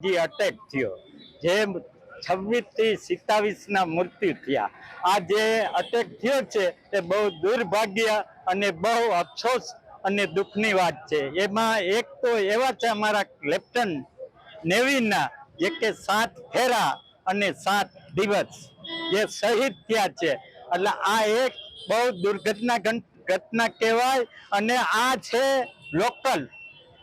જે અટેક થયો. જે છવ્વીસથી સિત્તાવીસ ના મૃત્યુ થયા. આ જે અટેક થયો છે એ બહુ દુર્ભાગ્ય અને બહુ અફસોસ અને દુઃખની વાત છે. એમાં એક તો એવા છે અમારા લેફ્ટનન્ટ નેવીના જે કે સાત ફેરા અને સાત દિવસ, જે શહીદ થયા છે. એટલે આ એક બહુ દુર્ઘટના ઘટના કહેવાય અને આ છે લોકલ.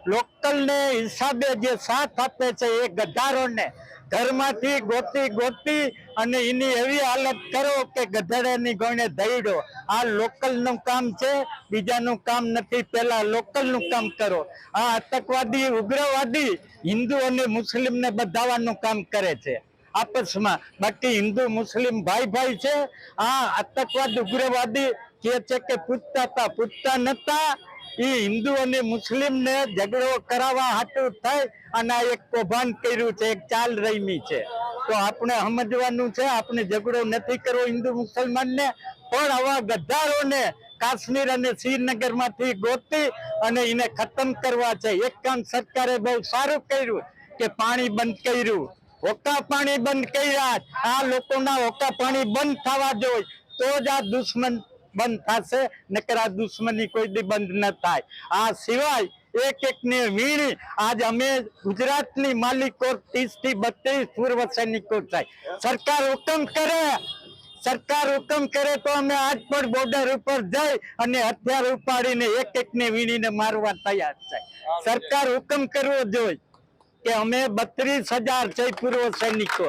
લોકલ ને હિસાબે જે સાથ આપે છે એ ગધારોને ઘરમાંથી ગોતી ગોતી અને એની એવી હાલત કરો કે ગધેડાની ગોણે દઈડો. આ લોકલનું કામ છે, બીજાનું કામ નથી, પેલા લોકલનું કામ કરો. આ આતંકવાદી, ઉગ્રવાદી હિન્દુ અને મુસ્લિમ ને બધાવાનું કામ કરે છે. આપસમાં. બાકી હિન્દુ, મુસ્લિમ ભાઈ ભાઈ છે. આ આતંકવાદ, ઉગ્રવાદી કે છે કે પૂછતા હતા પૂછતા નતા. એ હિન્દુ અને મુસ્લિમ ને ઝઘડો કરાવવા હાટું થાય અને આ એક કૌભાંડ કર્યું છે, એક ચાલ રમી છે. તો આપણે સમજવાનું છે, આપણે ઝઘડો નથી કરવો હિન્દુ મુસલમાન ને પણ આવા ગદ્દારોને કાશ્મીર અને શ્રીનગરમાંથી ગોતી અને એને ખતમ કરવા છે. એક કામ સરકારે બહુ સારું કર્યું કે પાણી બંધ કર્યું. હોકા પાણી બંધ કર્યા. આ લોકોના હોકા પાણી બંધ થવા જોઈએ તો જ આ દુશ્મન બંધ થશે, નકર દુશ્મની કોઈ દી બંધ ન થાય. આ સિવાય એક એક ને વીણી, આજ અમે ગુજરાતની માલિકો ત્રીસથી બત્રીસ પૂર્વ સૈનિકો થાય. સરકાર હુકમ કરે, સરકાર હુકમ કરે તો અમે આજ પણ બોર્ડર ઉપર જઈ અને હથિયાર ઉપાડીને એક એક ને વીણીને મારવા તૈયાર થાય સરકાર હુકમ કરવો જોઈએ કે અમે બત્રીસ હજાર છે પૂર્વ સૈનિકો.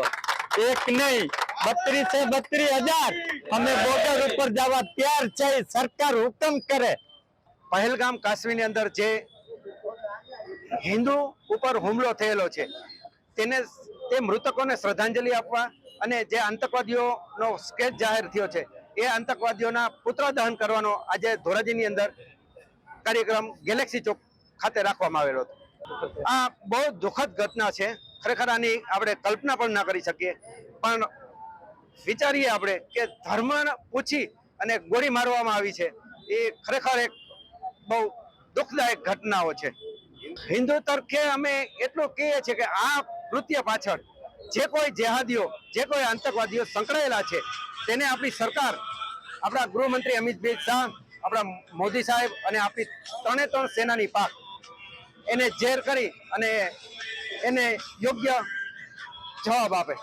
એક નહીં બત્રીસે બત્રીસ હજાર. અમે બોર્ડર ઉપર જવા તૈયાર છે. સરકાર હુકમ કરે. પહેલગામ કાશ્મીરની અંદર જે હિન્દુ ઉપર હુમલો થયેલો છે, તેને તે મૃતકોને શ્રદ્ધાંજલિ આપવા અને જે આતંકવાદીઓનો સ્કેચ જાહેર થયો છે, એ આતંકવાદીઓના પુત્ર દહન કરવાનો આજે ધોરાજીની અંદર કાર્યક્રમ ગેલેક્સી ચોક ખાતે રાખવામાં આવેલો હતો. આ બહુ દુઃખદ ઘટના છે. ખરેખર આની આપણે કલ્પના પણ ના કરી શકીએ. પણ વિચારીએ આપણે કે ધર્મ પૂછી અને ગોળી મારવામાં આવી છે. એ ખરેખર એક બહુ દુઃખદાયક ઘટનાઓ છે. હિન્દુ તરફે અમે એટલું કહીએ છીએ કે આ કૃત્ય પાછળ જે કોઈ જેહાદીઓ, જે કોઈ આતંકવાદીઓ સંકળાયેલા છે, તેને આપણી સરકાર, આપણા ગૃહમંત્રી અમિતભાઈ શાહ, આપણા મોદી સાહેબ અને આપણી ત્રણે ત્રણ સેનાની પાક, એને ઝેર કરી અને એને યોગ્ય જવાબ આપે.